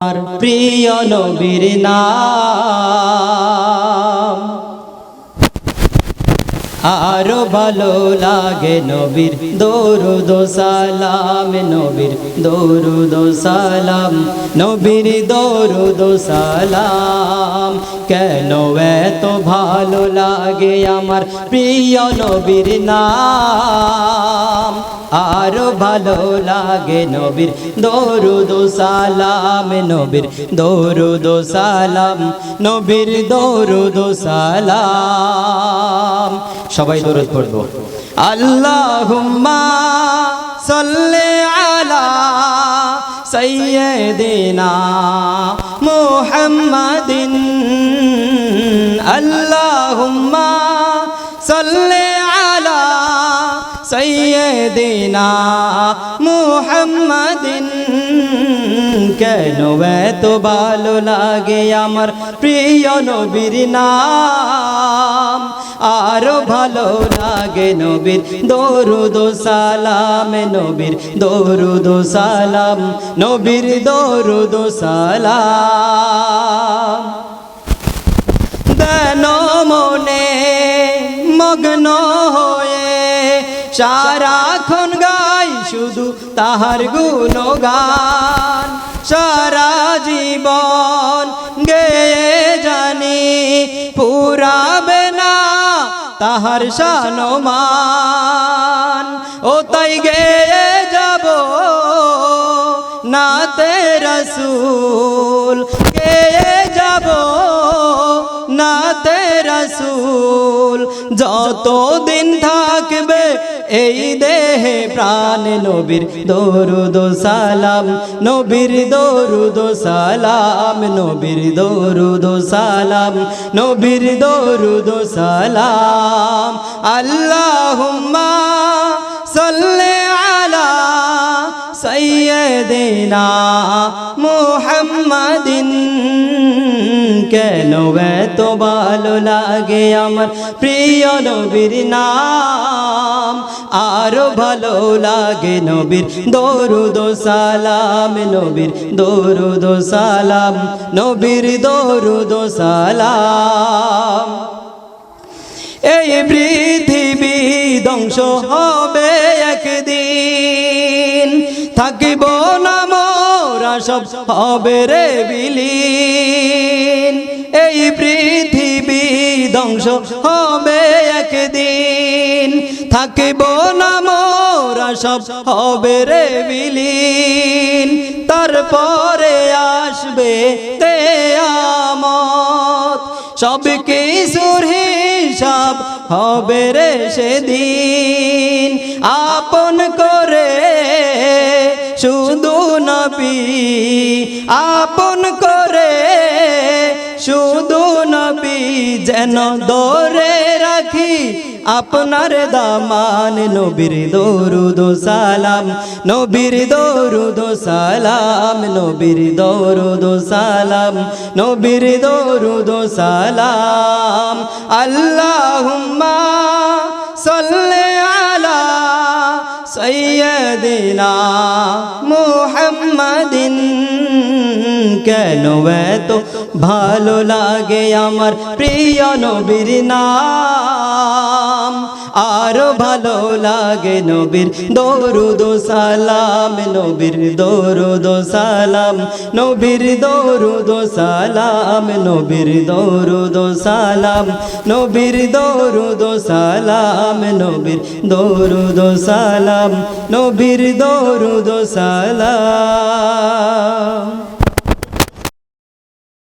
আর প্রিয় নবীর নাম। আরও ভালো লাগে নবীর দরুদ ও সালাম, নবীর দরুদ ও সালাম, নবীর দরুদ ও সালাম। কেন এত ভালো লাগে আমার প্রিয় নবীর নাম? আরও ভালো লাগে নবীর। দরুদ সালাম নবীর, দরুদ সালাম নবীর, দরুদ সালাম। সবাই দরুদ পড়ব। আল্লাহুম্মা সাল্লি আলা সাইয়্যিদিনা মুহাম্মাদিন। আল্লাহুম্মা সৈয়দিনা মুহাম্মাদিন কেন এত ভালো লাগে আমার প্রিয় নবীর নাম? আরও ভালো লাগে নবীর দরুদ সালাম, নবীর দরুদ সালাম, নবীর দরুদ সালাম। দেন সারাক্ষণ গাই শুধু তাহার গুণগান। সারা জীবন গেয়ে জানি পুরাবে না তাহার সানমান। ও তাই গেয়ে যাব নাতে রসুল। গেয়ে যাব নাতে রসুল। যতদিন থাকবে। এই দেহে প্রাণ নবীর দরুদ সালাম, নবীর দরুদ সালাম, নবীর দরুদ সালাম, নবীর দরুদ সালাম। আল্লাহুম্মা সাল্লি আলা সৈয়দিনা মুহাম্মাদিন। কেন এত ভালো লাগে আমার প্রিয় নবীর নাম? আরও ভালো লাগে নবীর দরুদ সালাম, নবীর দরুদ সালাম, নবীর দরুদ সালাম। এই পৃথিবী ধ্বংস হবে একদিন, থাকিব না মোরা সব, হবে রে পৃথিবী ধ্বংস হবে একদিন। থাকিব না মোরা সব হবে রে বিলীন। তারপরে আসবে তেয়ামত সব কিছুর হিসাব হবে রে সেদিন। আপন করে শুধু নবী, আপন করে শুধু নবী যেন দরে রাখি, আপনার দামান নবীর দরুদ সালাম, নবীর দরুদ সালাম, নবীর দরুদ সালাম, নবীর দরুদ সালাম। আল্লাহুম্মা সাল্লি আলা সৈয়দিনা মুহাম্মাদিন, কেন এত ভালো লাগে আমার প্রিয় নবীর নাম। আরও ভালো লাগে নবীর দরুদ সালাম, নবীর দরুদ সালাম, নবীর দরুদ সালাম, নবীর দরুদ সালাম, নবীর দরুদ সালাম, নবীর দরুদ সালাম, নবীর দরুদ সালাম।